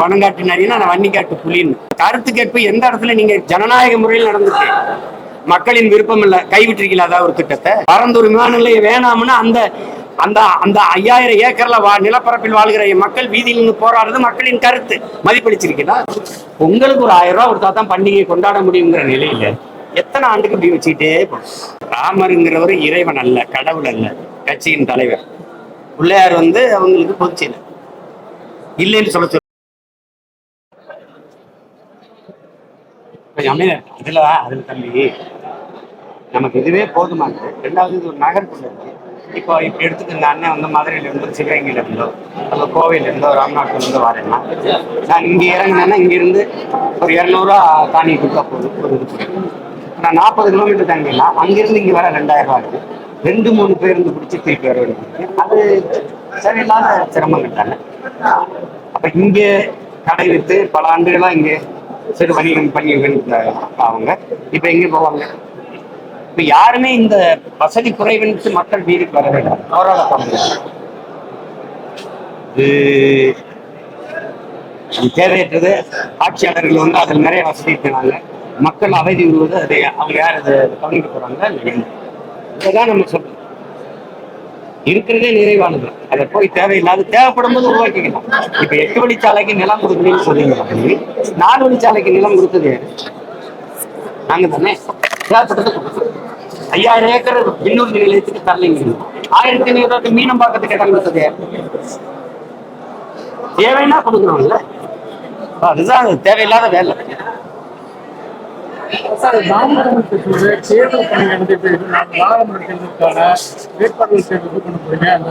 பணம் காட்டினாரின்னா நான் வன்னி காட்டு புலின்னு. கருத்து கேட்பு எந்த இடத்துல நீங்க ஜனநாயக முறையில் நடந்துச்சு மக்களின் விருப்பம் இல்ல கைவிட்டிருக்கீங்களா அதாவது ஒரு திட்டத்தை? பரந்தூர் விமான நிலையம் வேணாம்னு அந்த அந்த அந்த ஐயாயிரம் ஏக்கர்ல வா நிலப்பரப்பில் வாழ்கிற மக்கள் வீதியில் நின்று போராடுறது மக்களின் கருத்து. மதிப்பளிச்சிருக்கீங்களா? உங்களுக்கு ஒரு ஆயிரம் ரூபாய் கொடுத்தா தான் பண்டிகையை கொண்டாட முடியுங்கிற நிலையில எத்தனை ஆண்டுக்கு இப்படி வச்சுக்கிட்டே ராமருங்கிறவர் இறைவன் அல்ல கடவுள் அல்ல கட்சியின் தலைவர். பிள்ளையார் வந்து அவங்களுக்கு பொதுச்செயலர் இல்லைன்னு சொல்ல சொல்ல கொஞ்சம் அதுல தம்பி நமக்கு இதுவே போதுமானது ரெண்டாவது இது ஒரு நகருக்குள்ள இருக்கு. இப்போ இப்ப எடுத்துட்டு இந்த அண்ணன் வந்து மதுரையில இருந்து சிவகங்கையில இருந்தோ அல்ல கோவையில இருந்தோ ராம்நாட்ல இருந்து வரேன்னா நான் இங்க இறங்கினேன்னா இங்க இருந்து ஒரு இரநூறுவா தாண்டி கொடுத்தா போதும். ஒரு இது நான் நாற்பது கிலோமீட்டர் தங்கினா அங்கிருந்து இங்க வர ரெண்டாயிரம் ரூபா இருக்கு. ரெண்டு மூணு பேருந்து பிடிச்சி திருப்பி வர வேண்டியது அது சரியில்லாத சிரமம் தானே. அப்ப இங்க கடை வித்து பல ஆண்டுகளா இங்க சிறு வணிகம் பண்ணி அவங்க. இப்ப எங்க போவாங்க? இப்ப யாருமே இந்த வசதி குறைவுன்னு மக்கள் வீதிக்கு வர வேண்டாம். அவரால் பங்கு இது தேவையற்றது. ஆட்சியாளர்கள் வந்து அதில் நிறைய வசதி இருக்கிறாங்க. மக்கள் அவதி உள்ளது அதை அவங்க யார் அதை கவனிக்க போறாங்க இதுதான் நம்ம சொல்றோம். இருக்கிறதே நிறைவானது. அதை போய் தேவையில்லாத தேவைப்படும் போது உருவாக்கிக்கலாம். இப்ப எட்டு வழிச்சாலைக்கு நிலம் கொடுக்குறீங்கன்னு சொல்றீங்க நாலு வழிச்சாலைக்கு நிலம் கொடுத்தது நாங்க தானே தேவைப்பட்டது ஐயாயிரம் ஏக்கர் இன்னொரு நிலையத்துக்கு தரலைங்க. ஆயிரத்தி ஐநூறு மீனம்பாக்கத்துக்கு இடம் கொடுத்தது தேவைன்னா கொடுக்குறோம்ல அதுதான் தேவையில்லாத வேலை. தேர்தல் பணிகள் வந்து இப்ப நாடாளுமன்ற தேர்தலுக்கான வேட்பாளர்கள் தேர்வு போறீங்க. அந்த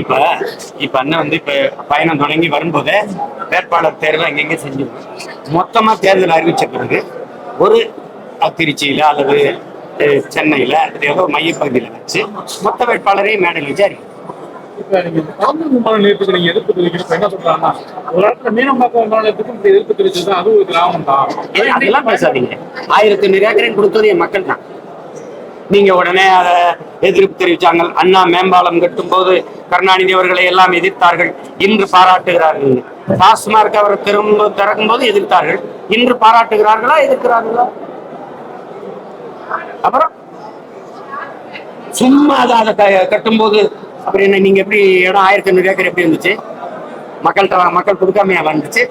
இப்ப இப்ப அண்ணன் வந்து இப்ப பயணம் தொடங்கி வரும்போதே வேட்பாளர் தேர்வு எங்கெங்க செஞ்சு மொத்தமா தேர்தல் அறிவிச்ச பிறகு ஒரு திருச்சியில அல்லது சென்னையில ஏதோ மையப்பகுதியில வச்சு மொத்த வேட்பாளரையும் மேடையில் வச்சு அறிவிக்கும். இப்ப நீங்க விமான நிலையத்துக்கு நீங்க எதிர்ப்பு தெரிவிக்கிறப்ப என்ன சொல்றாங்கன்னா ஒரு இடத்துல மீனம்பாக்கம் விமான எதிர்ப்பு தெரிவிச்சது அது ஒரு கிராமம் தான் அதெல்லாம் பேசாதீங்க. ஆயிரத்தி கொடுத்தது என் மக்கள் தான். நீங்க உடனே அதை எதிர்ப்பு தெரிவிச்சாங்க அண்ணா மேம்பாலம் கட்டும் போது கருணாநிதி அவர்களை எல்லாம் எதிர்த்தார்கள். இன்று பாராட்டுகிறார்கள். டாஸ்மார்க் அவர் திரும்ப திறக்கும் போது எதிர்த்தார்கள். இன்று பாராட்டுகிறார்களா எதிர்க்கிறார்களா? அப்புறம் சும்மா அதை அதை போது கட்டும்போது அப்புறம் என்ன நீங்க எப்படி இடம் ஆயிரத்தி ஐநூறு ஏக்கர் எப்படி இருந்துச்சு? மக்கள்கிட்ட மக்கள் கொடுக்காமையா வந்துச்சு?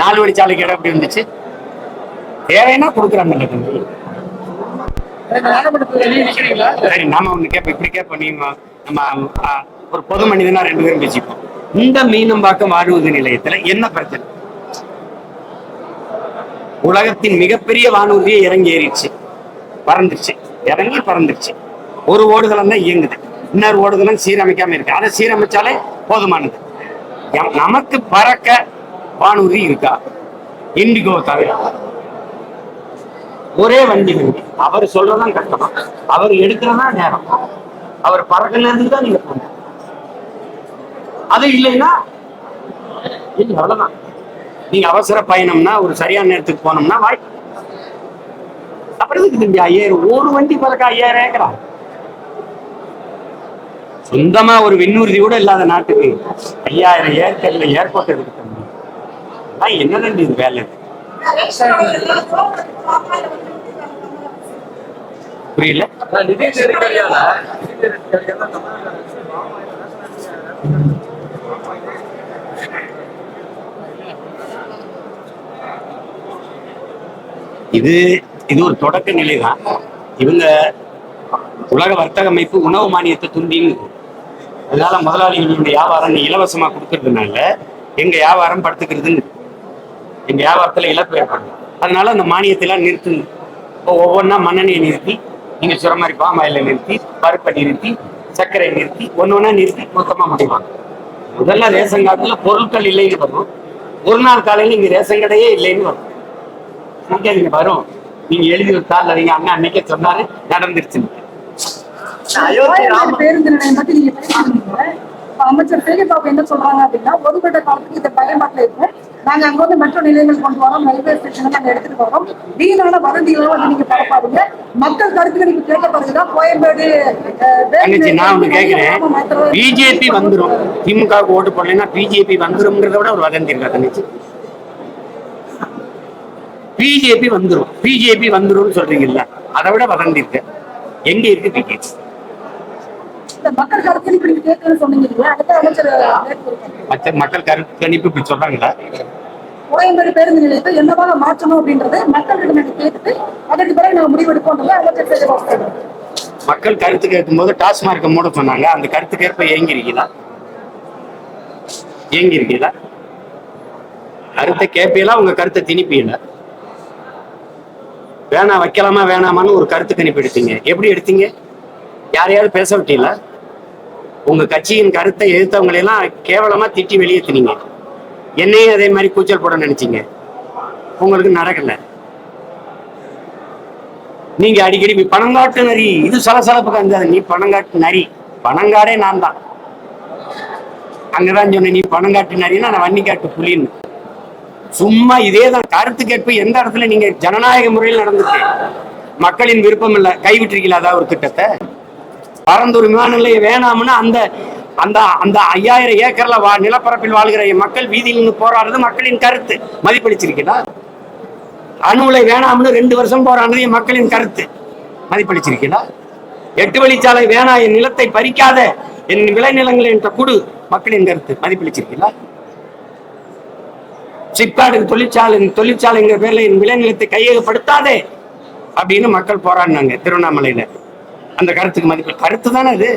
நாலு வழிச்சாலைக்கு இடம் எப்படி இருந்துச்சு? தேவைன்னா கொடுக்குறாங்க சரி நாம ஒண்ணு கேட்போம் இப்படி கேட்போம் நீ நம்ம ஒரு பொது மனிதனா ரெண்டு பேரும் பேசிப்போம். இந்த மீனம்பாக்கம் வாழ்வுது நிலையத்துல என்ன பிரச்சனை? உலகத்தின் மிகப்பெரிய வானூர்தியை இறங்கி ஏறிடுச்சு. பறந்துருச்சு. இறங்கி பறந்துருச்சு. ஒரு ஓடுதளம் தான் இயங்குது. இன்னொரு ஓடுதலும் சீரமைக்காம இருக்கு. அதை சீரமைச்சாலே போதுமானது. நமக்கு பறக்க வானூர்தி இருக்கா? இண்டிகோ தவிர. ஒரே வண்டி வண்டி. அவர் சொல்றதான் கஷ்டமா. அவர் எடுக்கிறதா நேரம். அவர் பறக்கலேருந்து தான் நீங்க போங்க. அது இல்லைன்னா அவ்வளவுதான். நீங்க அவசர பயணம்னா ஒரு சரியான நேரத்துக்கு போனோம்னா வாய். அப்புறம் இதுக்கு தம்பி ஐயாயிரம்? ஒரு வண்டி பறக்க ஐயாயிரம் ஏக்கரா? சொந்தமா ஒரு விண்ணூர்தி கூட இல்லாத நாட்டுக்கு ஐயாயிரம் ஏற்கல்ல ஏர்போர்ட் இருக்கு தம்பி என்ன தம்பி இது வேலை? புரியல? இது இது ஒரு தொடக்க நிலை தான் இவங்க உலக வர்த்தக அமைப்பு உணவு மானியத்தை துண்டின்னு அதனால முதலாளிகளுடைய வியாபாரம் நீ இலவசமா கொடுக்கறதுனால எங்க வியாபாரம் படுத்துக்கிறதுன்னு எங்க வியாபாரத்துல இழப்பு ஏற்படும் அதனால அந்த மானியத்தெல்லாம் நிறுத்துங்க இப்போ ஒவ்வொன்றா மண்ணெண்ணெயை நிறுத்தி நீங்க சொல்ற மாதிரி பாம் ஆயில நிறுத்தி பருப்பை நிறுத்தி சர்க்கரை நிறுத்தி ஒன்று ஒன்றா நிறுத்தி மொத்தமா முடிவாங்க முதல்ல ரேஷன் கார்டுல பொருட்கள் இல்லைன்னு வரும். ஒரு நாள் காலையில இங்க ரேஷன் கடையே இல்லைன்னு வரும். நீங்க வரும். நீங்க எழுதி ஒரு தாள் நீங்க அண்ணா அன்னைக்கே சொன்னாரு நடந்துருச்சு பேருந்து நிலையம் பத்தி நீங்க பேசுறீங்க இப்ப அமைச்சர் சேகர் பாபு என்ன சொல்றாங்க அப்படின்னா ஒதுக்கப்பட்ட காலத்துக்கு இந்த பயன்பாட்டுல இருக்கும். நாங்க அங்க வந்து மெட்ரோ நிலையங்கள் கொண்டு வரோம் ரயில்வே ஸ்டேஷன் நாங்க எடுத்துட்டு வரோம். வீணான வதந்திகளை வந்து நீங்க பரப்பாதீங்க. மக்கள் கருத்து கணிப்பு கேட்ட பிறகுதான் கோயம்பேடு நான் ஒண்ணு மாத்திரம் பிஜேபி வந்துரும். திமுக ஓட்டு போடலைன்னா பிஜேபி வந்துரும்ங்கிறத விட ஒரு வதந்தி இருக்கா தங்கச்சி? பிஜேபி வந்துரும். பிஜேபி வந்துரும்னு சொல்றீங்கல்ல அதை விட வதந்தி இருக்கு. எங்க இருக்கு பிஜேபி மக்கள் கருத்து கணிப்பு கருத்து இப்படி சொல்றாங்களா? கோயம்பேடு பேருந்து நிலையத்தை என்னவாக மாற்றணும் அப்படின்றது மக்களிடம் கேட்டுட்டு அதற்கு பிறகு நாங்க முடிவெடுப்போம் அமைச்சர் செய்ய மக்கள் கருத்து கேட்கும்போது டாஸ்மார்க்கை மூட சொன்னாங்க. அந்த கருத்துக்கேற்ப ஏங்கி இருக்கீங்களா ஏங்கி இருக்கீங்களா கருத்தை கேட்பீங்களா? உங்க கருத்தை திணிப்பீங்களா? வேணாம் வைக்கலாமா வேணாமான்னு ஒரு கருத்து கணிப்பு எடுத்தீங்க. எப்படி எடுத்தீங்க? யாரையாவது பேச விட்டீங்களா? உங்க கட்சியின் கருத்தை எதிர்த்தவங்களை எல்லாம் கேவலமா திட்டி வெளியேற்றினீங்க என்னையும் அதே மாதிரி கூச்சல் போட நினைச்சீங்க. உங்களுக்கு நடக்கல. நீங்க அடிக்கடி நீ பணங்காட்டு நரி. இது சலசலப்புக்கு வந்தது நீ பணங்காட்டு நரி. பணங்காடே நான் தான். அங்கதான் சொன்னேன் நீ பணங்காட்டு நரின்னா நான் வன்னிக்காட்டு புலின்னு. சும்மா இதே தான். கருத்து கேட்பு எந்த இடத்துல நீங்க ஜனநாயக முறையில் நடந்துச்சு மக்களின் விருப்பம் இல்ல. கைவிட்டிருக்கீங்களா அதாவது ஒரு திட்டத்தை? பரந்தூர் விமான நிலையம் வேணாம்னா அந்த அந்த அந்த ஐயாயிரம் ஏக்கர்ல வா நிலப்பரப்பில் வாழ்கிற மக்கள் வீதியில் நின்று போராடுறது மக்களின் கருத்து. மதிப்பளிச்சிருக்கீங்களா? அணு உலை வேணாம்னு ரெண்டு வருஷம் போராடுறது என் மக்களின் கருத்து. மதிப்பளிச்சிருக்கீங்களா? எட்டு வழிச்சாலை வேணா என் நிலத்தை பறிக்காத என் விளைநிலங்களை என்ற குடு மக்களின் கருத்து. மதிப்பளிச்சிருக்கீங்களா? சிப்காடு தொழிற்சாலை தொழிற்சாலைங்கிற பேர்ல என் விளைநிலத்தை கையகப்படுத்தாதே அப்படின்னு மக்கள் போராடினாங்க திருவண்ணாமலையில. அந்த கருத்துக்கு மதிப்பு. கருத்து தானே அது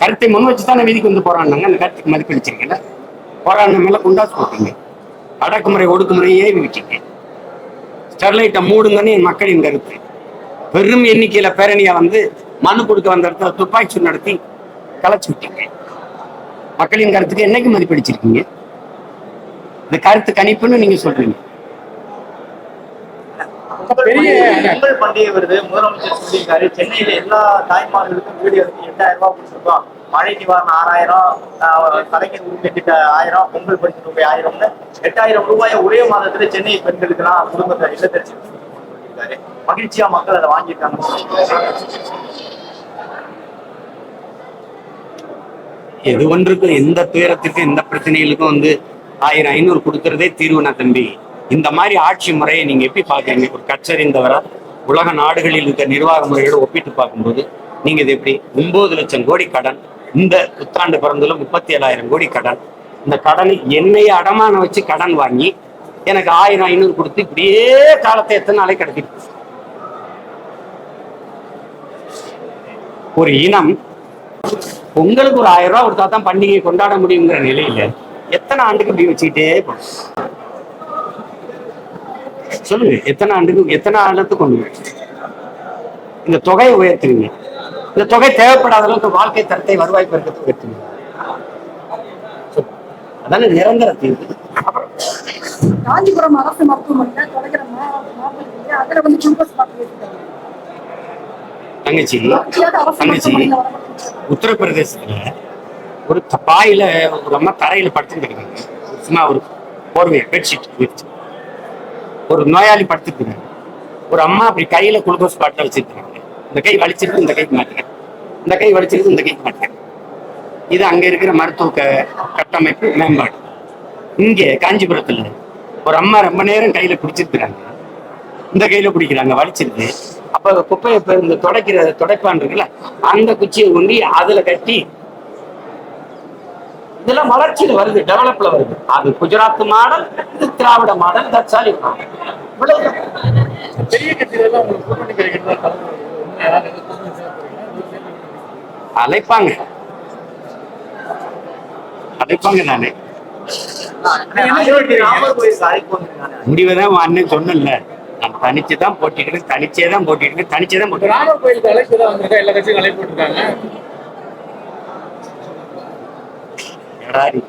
கருத்தை முன் வச்சு தானே வீதிக்கு வந்து போராடினாங்க. அந்த கருத்துக்கு மதிப்பளிச்சிருக்கீங்களா போராடின மேல குண்டாசு போட்டீங்க அடக்குமுறை ஒடுக்குமுறையை ஏவி விட்டீங்க ஸ்டெர்லைட்டை மூடுங்கன்னு என் மக்களின் கருத்து. பெரும் எண்ணிக்கையில பேரணியை வந்து மனு கொடுக்க வந்த இடத்துல துப்பாக்கி சூடு நடத்தி கலைச்சு விட்டீங்க மக்களின் கருத்துக்கு என்னைக்கு மதிப்பளிச்சிருக்கீங்க? இந்த கருத்து கணிப்புன்னு நீங்க சொல்றீங்க. பெரிய பொங்கல் பண்டிகை வருது. முதலமைச்சர் சொல்லியிருக்காரு சென்னையில எல்லா தாய்மார்களுக்கும் வீடு வந்து எட்டாயிரம் ரூபாய் கொடுத்துருக்கோம் மழை நிவாரணம் ஆறாயிரம் கலைஞர் உரிமை திட்ட ஆயிரம் பொங்கல் பரிசு ரூபாய் ஆயிரம்னு எட்டாயிரம் ரூபாயை ஒரே மாதத்துல சென்னை பெண்களுக்கெல்லாம் குடும்பத்தை இல்லத்தரசி சொல்லியிருக்காரு. மகிழ்ச்சியா மக்கள் அதை சொல்லியிருக்காரு. எது ஒன்றுக்கும் எந்த துயரத்துக்கும் எந்த பிரச்சனைகளுக்கும் வந்து ஆயிரம் ஐநூறு கொடுக்கறதே தீர்வுனா தம்பி. இந்த மாதிரி ஆட்சி முறையை நீங்க எப்படி பாக்குறீங்க ஒரு கச்சறிந்தவரா உலக நாடுகளில் இருக்க நிர்வாக முறையோடு ஒப்பிட்டு பார்க்கும்போது நீங்க இது எப்படி? ஒன்பது லட்சம் கோடி கடன் இந்த புத்தாண்டு பிறந்ததுல முப்பத்தி ஏழாயிரம் கோடி கடன். இந்த கடனை என்னைய அடமானம் வச்சு கடன் வாங்கி எனக்கு ஆயிரம் ஐநூறு கொடுத்து இப்படியே காலத்தை எத்தனை நாளை கடத்திட்டு ஒரு இனம் பொங்கலுக்கு ஒரு ஆயிரம் ரூபாய் கொடுத்தா தான் பண்டிகையை கொண்டாட முடியுங்கிற நிலையில எத்தனை ஆண்டுக்கு இப்படி வச்சுக்கிட்டே போகணும் சொல்லுங்க எத்தனை ஆண்டுக்கு எத்தனை ஆண்டுக்கு கொண்டு இந்த தொகையை உயர்த்துவீங்க இந்த தொகை தேவைப்படாத அளவுக்கு வாழ்க்கை தரத்தை வருவாய் பெருக்கத்தை உயர்த்துவீங்க. அதானே நிரந்தர தீர்வு. அப்புறம்? காஞ்சிபுரம் அரசு மருத்துவமனையில அதுல வந்து குளுக்கோஸ். தங்கச்சி தங்கச்சி உத்தரப்பிரதேசத்துல ஒரு பாயில ஒரு அம்மா தரையில படுத்துட்டு இருக்காங்க சும்மா ஒரு போர்வை பெட்ஷீட் விரிச்சு ஒரு நோயாளி படுத்துருக்குறாங்க ஒரு அம்மா அப்படி கையில குளுக்கோஸ் பாட்டில் வச்சிருக்காங்க இந்த கை வலிச்சிருக்கு இந்த கைக்கு மாட்டுறேன் இந்த கை வலிச்சிருக்கு இந்த கைக்கு மாட்டுறேன் இது அங்க இருக்கிற மருத்துவ கட்டமைப்பு மேம்பாடு. இங்கே காஞ்சிபுரத்துல ஒரு அம்மா ரொம்ப நேரம் கையில பிடிச்சிருக்கிறாங்க இந்த கையில பிடிக்கிறாங்க வலிச்சிருக்கு. அப்ப குப்பையை இந்த துடைக்கிற தொடைப்பான் இருக்குல்ல அந்த குச்சியை உண்டி அதுல கட்டி இதெல்லாம் வளர்ச்சியில் வருது டெவலப்ல வருது. அது குஜராத் மாடல் இது திராவிட மாடல் தட்சாலி அழைப்பாங்க. அழைப்பாங்க நானு. ராமர் கோயிலுக்கு அண்ணன் சொன்னல நான் தனிச்சு தான் போட்டிட்டு தனிச்சே தான் போட்டிட்டு தனிச்சே தான் இப்ப ராமர் கோயிலுக்கு அழைப்பு தான் எல்லா கட்சியும் அழைப்பு எடாரி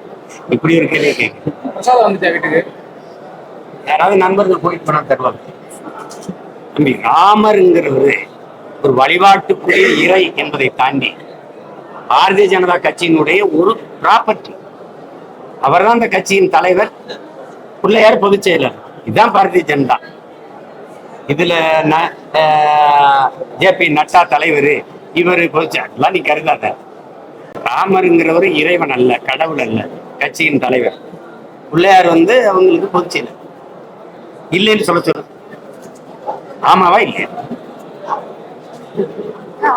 இப்படி இருக்கிறதே கேட்கு பிரசாதம் வந்துச்சா வீட்டுக்கு? யாராவது நண்பர்கள் போயிட்டு போனா தருவாங்க. தம்பி ராமருங்கிறவரு ஒரு வழிபாட்டுக்குரிய இறை என்பதை தாண்டி பாரதிய ஜனதா கட்சியினுடைய ஒரு ப்ராப்பர்ட்டி அவர்தான் அந்த கட்சியின் தலைவர். பிள்ளையார் பொதுச் செயலர். இதுதான் பாரதிய ஜனதா. இதுல ஜேபி நட்டா தலைவர் இவர் பொதுச் நீ கருதாத. ராமருங்கிறவர் இறைவன் அல்ல கடவுள் அல்ல கட்சியின் தலைவர். பிள்ளையார் வந்து அவங்களுக்கு பொதுச் செயலர் இல்லைன்னு சொல்ல சொல்லு. ஆமாவா இல்லையா?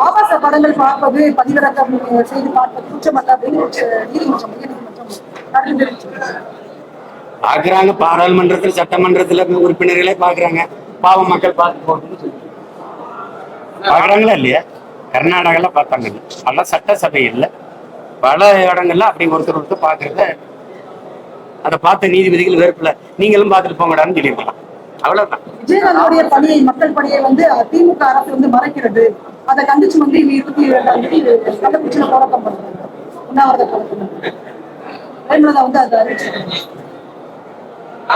ஆபாச படங்கள் பார்ப்பது பதிவிறக்கம் செய்து பார்ப்பது குற்றமல்ல அப்படின்னு உச்ச நீதிமன்றம் உயர்நீதிமன்றம் கருத்து தெரிவிச்சிருக்கு. பாக்குறாங்க பாராளுமன்றத்துல சட்டமன்றத்துல உறுப்பினர்களே பாக்குறாங்க பாவம் மக்கள் பார்த்து போகணும்னு சொல்லி பாக்குறாங்களா இல்லையா? கர்நாடகால பார்த்தாங்க. பல சட்டசபை இல்ல. பல இடங்கள்ல அப்படி ஒருத்தர் ஒருத்தர் பாக்குறத அதை பார்த்த நீதிபதிகள் வெறுப்புல நீங்களும் பார்த்துட்டு போங்கடான்னு சொல்லியிருக்கலாம். அவ்வளவுதான். விஜயகாந்தோடைய பணியை மக்கள் பணியை வந்து திமுக அரசு வந்து மறைக்கிறது. அதை கண்டிச்சு வந்து இருபத்தி இரண்டாம் தேதி கள்ளக்குறிச்சியில போராட்டம் பண்றாங்க. உண்ணாவிரத போராட்டம் பிரேமலதா வந்து அதை அறிவிச்சிருக்காங்க.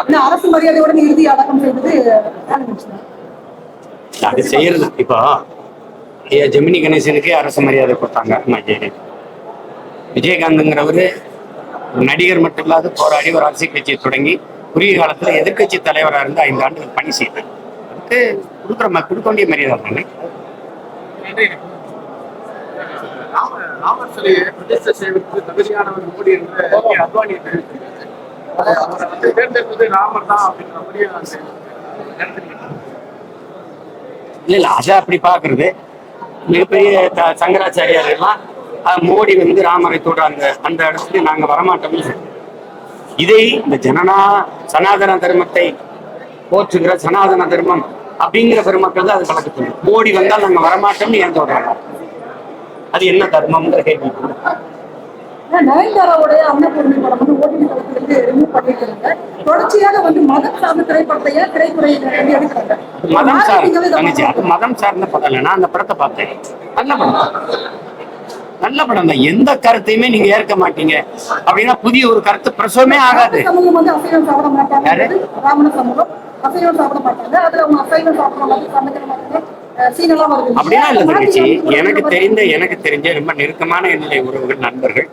இன்னும் அரசு மரியாதையுடன் இறுதி அடக்கம் ஆளுங்கட்சிதான். அது செய்யறது. இப்போ ஐயா ஜெமினி கணேசனுக்கு அரசு மரியாதை கொடுத்தாங்க. விஜயகாந்த்ங்கிறவரு நடிகர் மட்டும் இல்லாத போராடி ஒரு அரசியல் கட்சியை தொடங்கி குறுகிய காலத்துல எதிர்க்கட்சி தலைவரா இருந்து ஐந்து ஆண்டுகள் பணி செய்தார். அதுக்கு கொடுக்குற கொடுக்க வேண்டிய மரியாதை தானே இல்ல இல்ல அதை அப்படி பாக்குறது. மிகப்பெரிய சங்கராச்சாரியார் எல்லாம் மோடி வந்து ராமரை தொட அந்த அந்த இடத்துல நாங்க வரமாட்டோம்னு. இதை இந்த ஜனனா சனாதன தர்மத்தை போற்றுகிற சனாதன தர்மம் அப்படிங்கிற பெருமக்கள் தான் அது கலக்கு மோடி வந்தால் நாங்க வரமாட்டோம்னு ஏன் சொல்றாங்க? அது என்ன தர்மம்ங்கிற கேள்வி. நயன்தாராவுடைய அன்னபூர்ணி படம் வந்து ஓடிடி தொடர்ச்சியாக வந்து மதம் சார்ந்த திரைப்படத்தை ஏன் திரைத்துறையில வந்து எடுக்கிறாங்க? மதம் சார் marketing-ஆவே இதை தங்கச்சி அது மதம் சார்ந்த படம் இல்லை நான் அந்த படத்தை பார்த்தேன். நல்ல படம். நல்ல படம் தான். எந்த கருத்தையுமே நீங்க ஏற்க மாட்டீங்க. அப்படின்னா புதிய ஒரு கருத்து பிரசவமே ஆகாது. அப்படிலாம் இல்ல தங்கச்சி எனக்கு தெரிந்த எனக்கு தெரிஞ்ச ரொம்ப நெருக்கமான என்னுடைய உறவுகள் நண்பர்கள்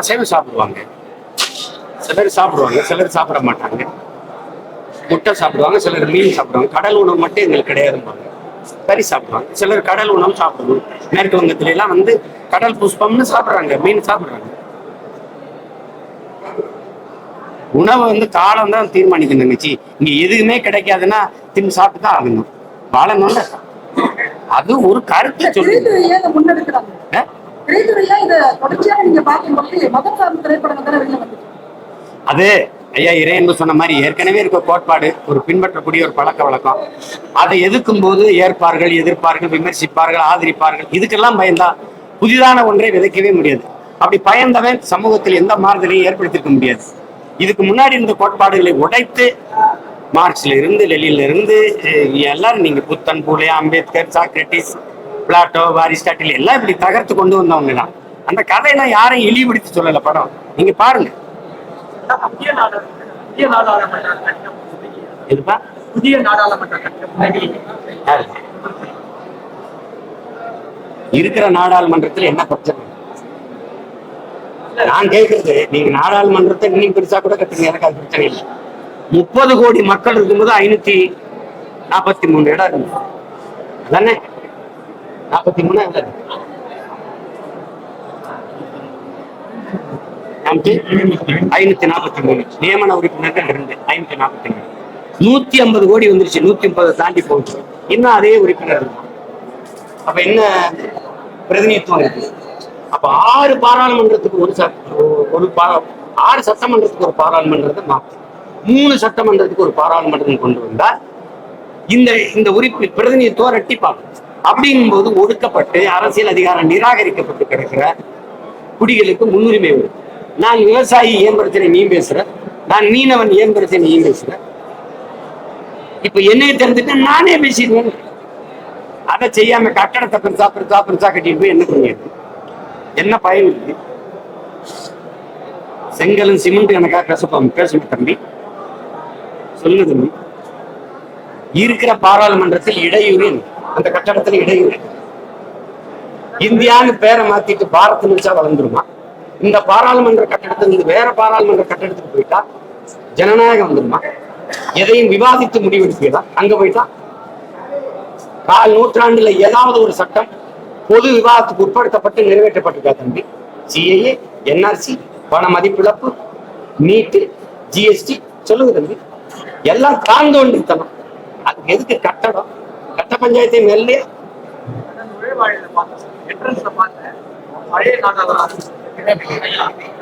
அசைவம் சாப்பிடுவாங்க. சிலர் சாப்பிடுவாங்க சிலர் சாப்பிட மாட்டாங்க. முட்டை சாப்பிடுவாங்க சிலர் மீன் சாப்பிடுவாங்க. கடல் உணவு மட்டும் எங்களுக்கு கிடையாதும்பாங்க. கறி சாப்பிடுவாங்க. சிலர் கடல் உணவு சாப்பிடுவோம் மேற்கு வங்கத்துல எல்லாம் வந்து கடல் புஷ்பம்னு சாப்பிடுறாங்க. மீன் சாப்பிடுறாங்க. உணவை வந்து காலம் தான் தீர்மானிக்கும் தங்கச்சி. இங்க எதுவுமே கிடைக்காதுன்னா தின்னு சாப்பிட்டு தான் ஆகணும். வாழணும்ல. அது ஒரு கருத்தை சொல்லுங்க வந்துச்சு. அது ஐயா இறை என்று சொன்ன மாதிரி ஏற்கனவே இருக்க கோட்பாடு ஒரு பின்பற்றக்கூடிய ஒரு பழக்க வழக்கம். அதை எதிர்க்கும் போது ஏற்பார்கள் எதிர்ப்பார்கள் விமர்சிப்பார்கள் ஆதரிப்பார்கள். இதுக்கெல்லாம் பயந்தா புதிதான ஒன்றை விதைக்கவே முடியாது. அப்படி பயந்தவன் சமூகத்தில் எந்த மாறுதலையும் ஏற்படுத்திருக்க முடியாது. இதுக்கு முன்னாடி இருந்த கோட்பாடுகளை உடைத்து மார்க்ஸ்ல இருந்து லெலியில இருந்து எல்லாரும் நீங்க புத்தன் Phule Ambedkar Socrates Plato Aristotle எல்லாம் இப்படி தகர்த்து கொண்டு வந்தவங்க தான். அந்த கதையெல்லாம் யாரையும் இழிவுபடுத்தி சொல்லல படம். நீங்க பாருங்க. புதிய நாடாளுமன்ற புதிய நாடாளுமன்ற கட்டம். எதுப்பா? புதிய நாடாளுமன்ற கட்டம். யாரு? இருக்கிற நாடாளுமன்றத்துல என்ன பிரச்சனை? நான் கேட்கறது நீங்க நாடாளுமன்றத்தை இன்னும் பெருசா கூட கட்டுங்க. எனக்கு அது பிரச்சனை இல்லை. முப்பது கோடி மக்கள் இருக்கும்போது ஐநூத்தி நாற்பத்தி மூணு இடம் இருக்கு. அதானே? நாற்பத்தி மூணு இல்ல ஐநூத்தி நாற்பத்தி மூணு நியமன உறுப்பினர்கள் ரெண்டு ஐநூத்தி நாற்பத்தி மூணு நூத்தி ஐம்பது கோடி வந்துருச்சு நூத்தி ஐம்பது தாண்டி போச்சு. இன்னும் அதே உறுப்பினர் அப்ப என்ன பிரதிநிதித்துவம் இருக்கு? அப்ப ஆறு பாராளுமன்றத்துக்கு ஒரு ஒரு ஆறு சட்டமன்றத்துக்கு ஒரு பாராளுமன்றத்தை மாற்றும் மூணு சட்டமன்றத்துக்கு ஒரு பாராளுமன்றம் கொண்டு வந்தா இந்த இந்த உறுப்பு பிரதிநிதித்துவம் ரெட்டிப்பாகும். அப்படிங்கும்போது ஒடுக்கப்பட்டு அரசியல் அதிகாரம் நிராகரிக்கப்பட்டு கிடக்கிற குடிகளுக்கு முன்னுரிமை வரும் நான் விவசாயி ஏன் பிரச்சனை நீ பேசுற நான் மீனவன் ஏன் பிரச்சனை நீ பேசுற இப்ப என்னைய தெரிஞ்சுட்டு நானே பேசிடுவேன் அதை செய்யாம கட்டடத்தை பெருசா பெருசா பெருசா கட்டிட்டு போய் என்ன பண்ணிடுது என்ன பயன் இருக்கு? செங்கலும் சிமெண்ட் எனக்காக பேசப்போம். பேசுங்க தம்பி. சொல்லுங்க தம்பி. இருக்கிற பாராளுமன்றத்தில் இடையூறு அந்த கட்டடத்துல இடையூறு இந்தியான்னு பேரை மாத்திட்டு பாரத் நினைச்சா வளர்ந்துருமா? இந்த பாராளுமன்ற கட்டடத்திலிருந்து வேற பாராளுமன்ற கட்டடத்துக்கு போயிட்டா ஜனநாயகம் வந்துருமா? எதையும் விவாதித்து முடிவெடுப்பீங்களா அங்க போயிட்டா? கால் நூற்றாண்டுல ஏதாவது ஒரு சட்டம் பொது விவாதத்துக்கு உட்படுத்தப்பட்டு நிறைவேற்றப்பட்டிருக்கா தம்பி? சிஏஏ என்ஆர்சி பண மதிப்பிழப்பு நீட்டு ஜிஎஸ்டி சொல்லுங்க தம்பி. எல்லாம் தாழ்ந்து கொண்டிருக்கணும். அதுக்கு எதுக்கு கட்டடம்? கட்ட பஞ்சாயத்தை மேல்லையா? நுழைவாயில பார்த்தேன். என்ட்ரன்ஸ்ல பார்த்தேன். பழைய நாடாளர் 现在